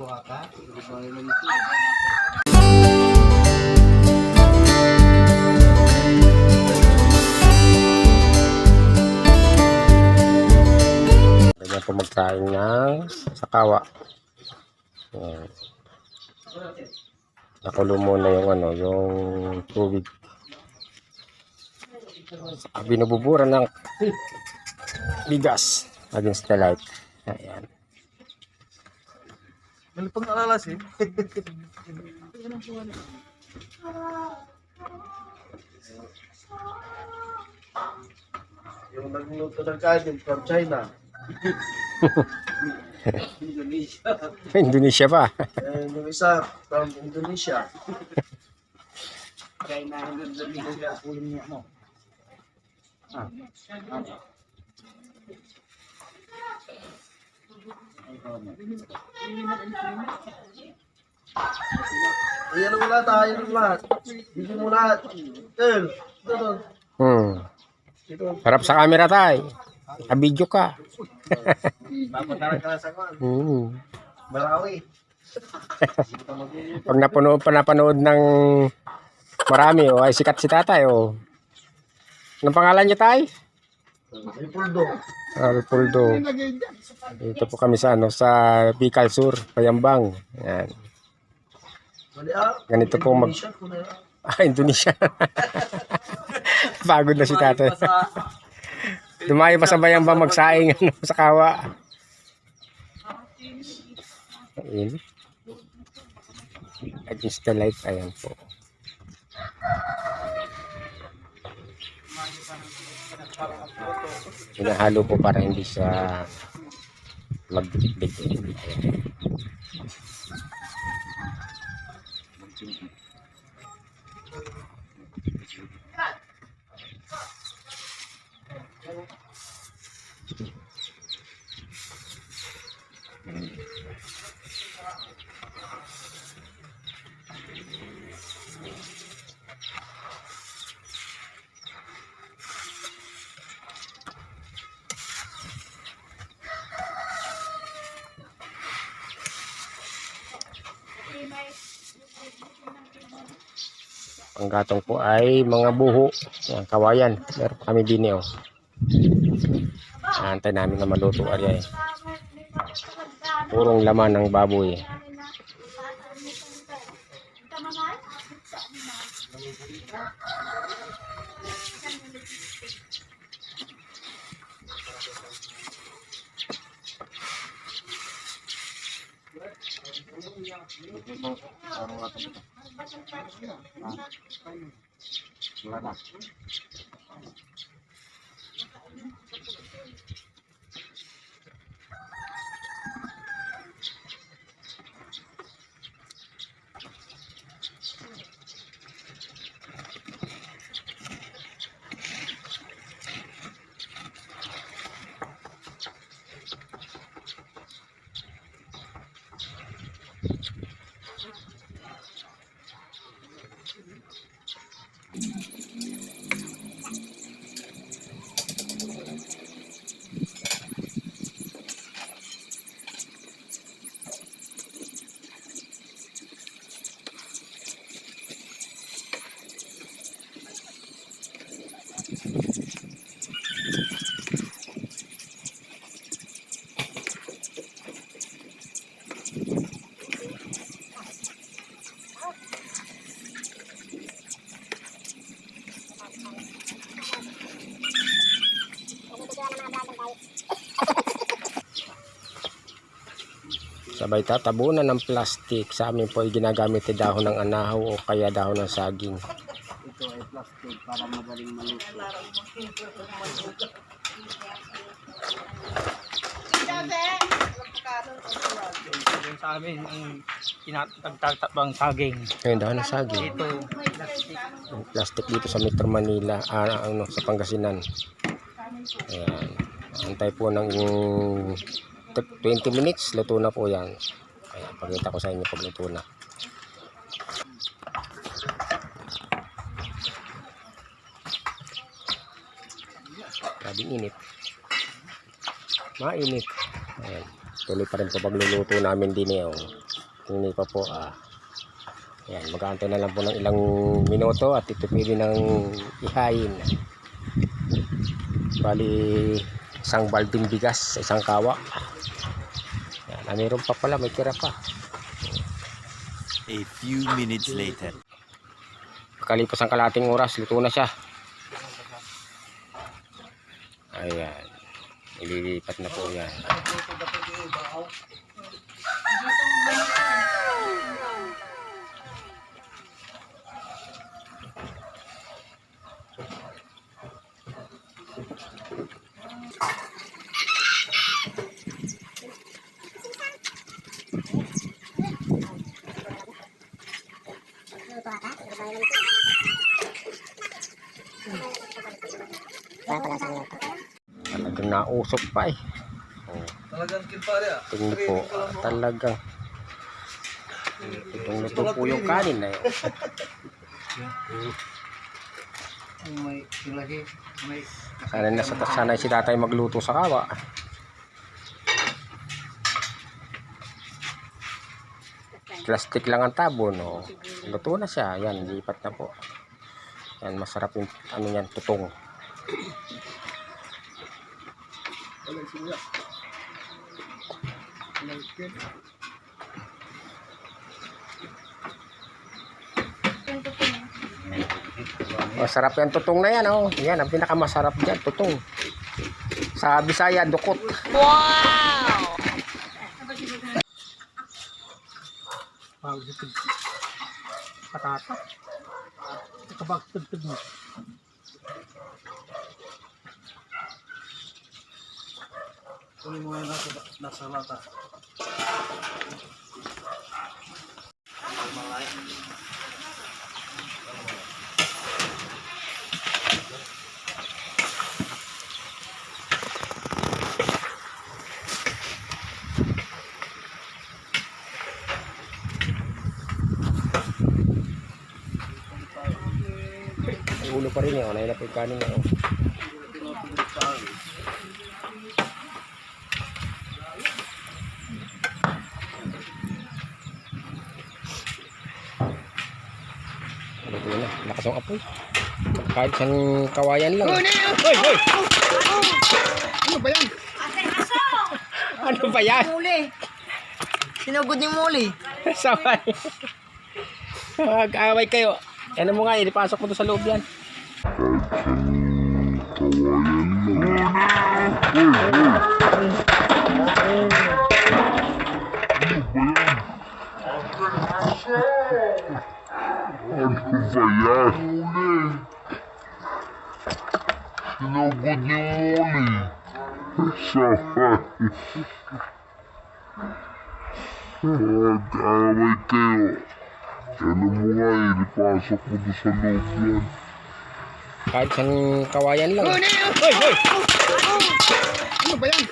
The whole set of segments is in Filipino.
Ito ata. Ganyan po magkain ng sakawa. Yan. Nakulo muna yung ano, yung tubig. Saka binububura ng bigas the light. Ayan. Malipag alalas eh. Yung nagluto ng kanin from China. Indonesia. Indonesia pa. Yung isa from Indonesia. China, Indonesia. Niya mo. Ah. Ah. Ayan mo lahat, ah, ayan mo lahat. Bigyan mo lahat. Tel, ito. Hmm. Harap sa camera tay. Nakabidyo ka. Papunta ka sa kwan. Hmm. Marawi. Pag napanood pa napanood ng marami, oh, ay sikat si tatay. Oh. Anong pangalan niya tay? Ripuldo. Alpoldo. Dito po kami sa ano sa Bicol Sur, Payambang. Yan. Ah. Ganito po mag ah, Indonesia. Pagod na si tatay. Dumayo pa sa Bayambang magsaing ano, sa kawa. Ayun. Against the light, ayan po. Hinahalo po para hindi siya magbitbit. Ang gatong po ay mga buho. Yan, kawayan. Meron kami din eh, oh. Antay namin na maluto arya eh. Purong laman ng baboy eh. Mình. Sabay tatabunan ng plastic. Sa amin po ay ginagamit ay dahon ng anahaw o kaya dahon ng saging. Ito ay plastic para madaling maluto. Yung sa amin, ang tinatagtatabang saging. Ayun, dahon ng saging. Ito, plastic. Yung plastic dito sa Metro Manila, ah, ano, sa Pangasinan. Ayan. Antay po ng 20 minutes, luto na po yan. Ayan, pakita ko sa inyo pag luto na. Grabing init. Mainit. Ayan. Tuloy pa rin po pagluluto namin din eh. Oh. Hindi pa po. Ah. Yan, mag-aantay na lang po ng ilang minuto at ito pwede nang ihayin. Bali, isang balding bigas sa isang kawa. Ah, mayroon pa pala, may tira pa. A few minutes later. Kalipas ang kalating oras, luto na siya. Ayan. Ililipat na po yan. Talagang nausok pa eh. Oh, Talagang kinpare ah. tingin po, ah, talagang itong luto po yung kanin na yun. May lagi. May Sana na sana si tatay magluto sa kawa. Plastic lang ang tabo, no. Luto na siya. Yan, lipat na po. Yan, masarap yung ano yan, tutong. Wala siya. Masarap yan tutong na yan, oh. Yan, ang pinakamasarap dyan, tutong. Sa Bisaya, dukot. Pag patata. Kapag tugtog mo. Kunin mo nga nasa, nasa lata. Ulo pa rin eh, oh. Naila po yung kanin eh, oh. Luto na, lakas ang apoy. Kahit isang kawayan lang. Hoy, hoy! Ano ba yan? Ano ba yan? Muli. Sinugod ni Muli. Sabay. Mag-away kayo. Ano mo nga, ilipasok mo to sa loob yan. Bayar. Sinugod ni Muli. Sabay. Mag-away kayo. Ano mo nga, ilipasok mo doon sa loob yan. Kahit isang kawayan lang. Hoy, hoy! Ano ba yan?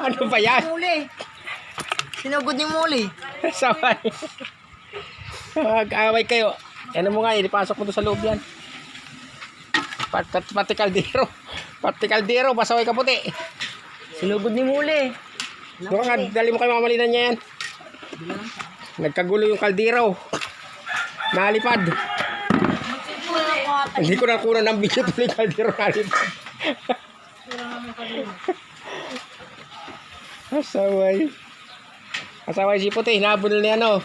Ano ba yan? Muli. Sinugod ni Muli. Sabay. Mag-away kayo. Ano mo nga, ilipasok mo to sa loob yan. Pat, pat, pati kaldero. Pati kaldero, pasaway ka puti. Sinugod ni Muli. Doon ka, dali mo kayo mamalinan niya yan. Nagkagulo yung kaldero. Nalipad. Hindi ko na kunan ng video tuloy yung kaldero nalipad. Asaway. Asaway si puti, hinabol niya ano.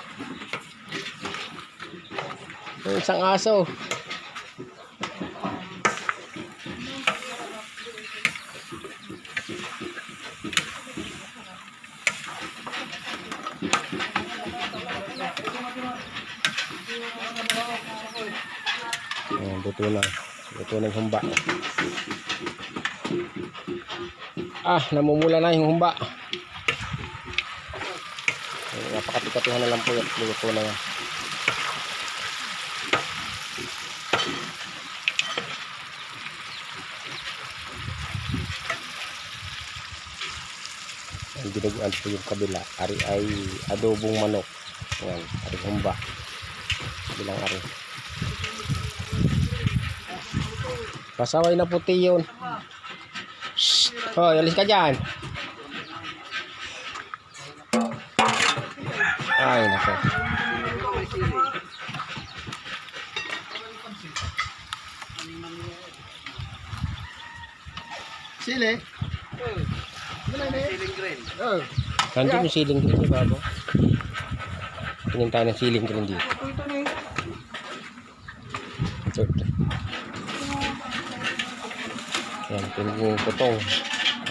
Isang aso. Ayan, buto na. Buto na yung humba. Ah, namumula na yung humba. Napakatikatihan na lang po yung luto na yan. Ang dinuguan po yung kabila. Ari ay adobong manok. Ayan, ari humba. Bilang ari. Pasaway na puti yun. Shh! Hoy, alis ka dyan. Ay, nako. Sili. Siling green. Oh. Nandun yung ceiling green Babo. Tingin tayo ng ceiling green dito. Ito, ito. Yan, pinig yung putong.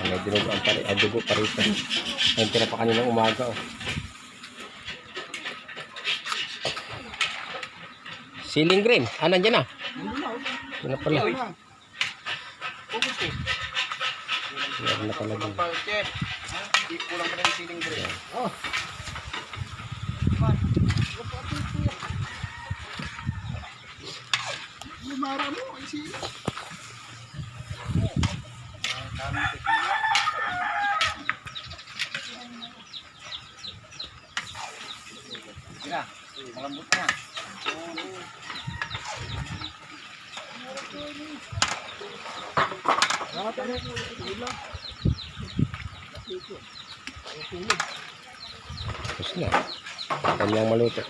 Ah, may dinugo ang pari, ah, dugo pa rito. Ayun, tira pa kaninang umaga, oh. Ceiling green. Ah, nandiyan na. Yun na pala. Meron na pala dun. Kulang pa rin siling green. Oh. Malambot Tapos na. Kanyang maluto.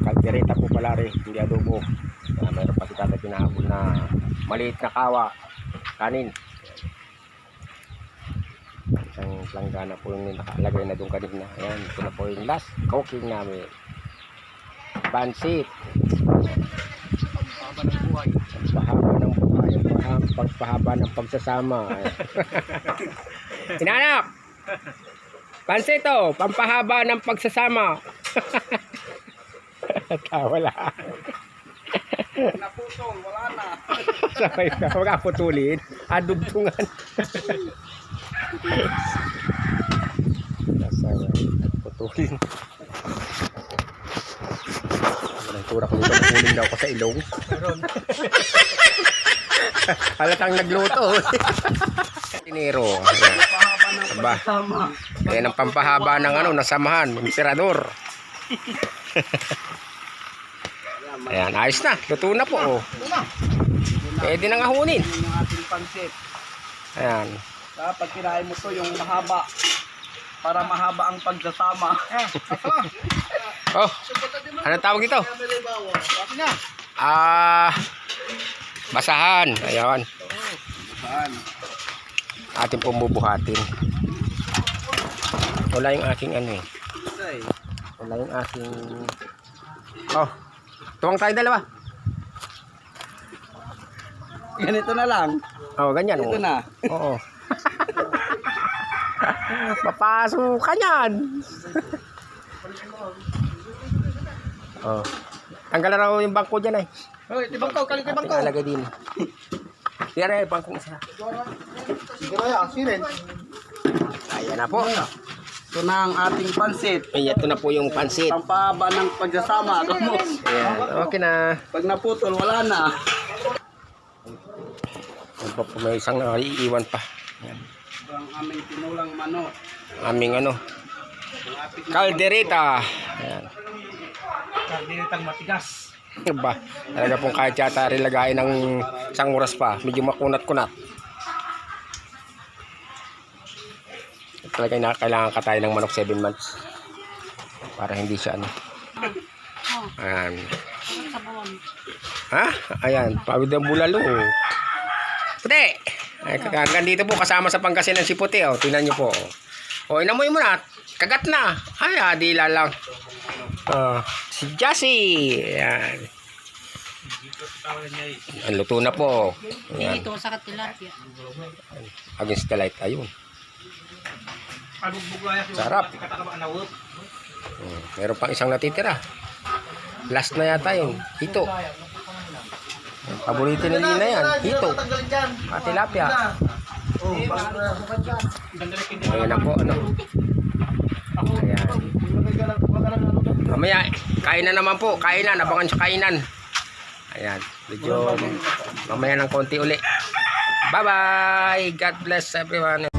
Kaldereta po pala rin, hindi adobo. Uh, mayroon pa si tata pinahabol na maliit na kawa, kanin. Isang planggana po yung nakalagay na doon kanina. Ayan, ito na po yung last cooking namin. Pansit. Pagpahaba ng buhay. pagpahaba- Pagpahaba ng pagsasama. Inanak! Pansit to, pampahaba ng pagsasama. Tawa lang. Naputol, wala na. Sabay ka putulin. Adugtungan. Nasaan yan? Putulin. Ang tura ko nito, putulin daw ko sa ilong. Halatang nagluto. Tinero. Aba. Ayan ang pampahaba ng ano, nasamahan, ng tirador. Ayan, ayos na. Luto na po. Oh. Pwede na nga hunin. Yun yung ating pansit. Ayan. Kapag kinain mo to yung mahaba. Para mahaba ang pagsasama. Oh, ano tawag ito? Ah, basahan. Ayan. Saan? Ating pumubuhatin. Wala yung aking ano eh. Wala yung aking... Oh, tuwang tayo dalawa. Ganito na lang. Oh, ganyan. Ito Oh. na. Oo. Papasok ka yan. Oh. Tanggal na raw yung bangko dyan eh. Hoy, tibang ko, kalit tibang ko. Tinalagay din. Tira yung bangkong isa. Sige na yan. Ayan na po. Ito na ang ating pansit. Ay, ito na po yung pansit. Pampahaba ng pagsasama. Ayan. Okay na. Pag naputol, wala na. Ano pa po, may isang naiiwan pa. Ayan. Ito ang aming tinulang manok. Aming ano, kaldereta. Ayan. Kalderetang matigas. Ba, talaga pong kahit yata rin lagayin ng isang oras pa. Medyo makunat-kunat. Talaga na kailangan ka tayo ng manok 7 months. Para hindi siya ano. Ayan. Ha? Ayan. Pawid ang bulalo. Puti! Ay, hanggang dito po kasama sa Pangasinan si Puti. Oh. Tingnan nyo po. O, inamoy mo na. Kagat na. Ay, adila lang. Ah, si Jassy. Ayan. Ang luto na po. Ayan. Dito sa tilapia. Against the light. Ayun. Sarap. Hmm, meron pang isang natitira. Last na yata yun. Hito. Paborito ni Lina yan. Hito. At tilapia. Ayan na po. Ano. Ayan. Mamaya, kain na naman po. Kainan. Abangan sa kainan. Ayan. Medyo mamaya ng konti uli. Bye-bye. God bless everyone.